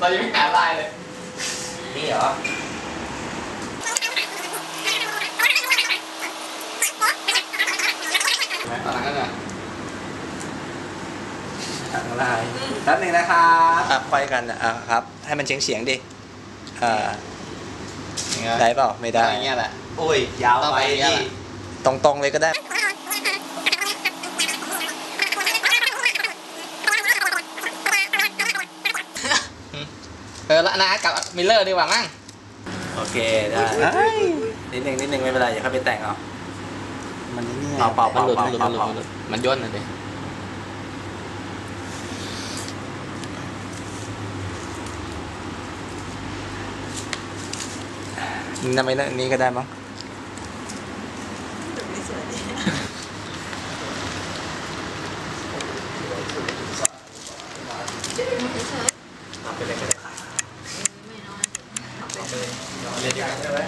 เรายังไม่หาลายเลย นี่เหรอ ตอนนั้นก็เนี่ยทางลายแป๊บหนึงนะครับอะควายกันอะครับ ให้มันเฉียงเฉียงๆดิอ่าได้เปล่าไม่ได้ อย่างเงี้ยแหละ โอ้ย ยาวต้องไปไปอย่างเงี้ยที่แหละ ตรงๆเลยก็ได้ เออแล้วนะกับมิลเลอร์ดีกว่ามั้งโอเคได้นิดนึงนิดนึงไม่เป็นไรอย่าเข้าไปแต่งเอามันนี่เปล่าเปล่าเปมันล่าหลุดเปล่ามันหลุดเปล่ามันหลุดมันย่นนะเด็ทำไมนะนี้ก็ได้มั้งเอาไปเลยก็ได้ เอาไปเล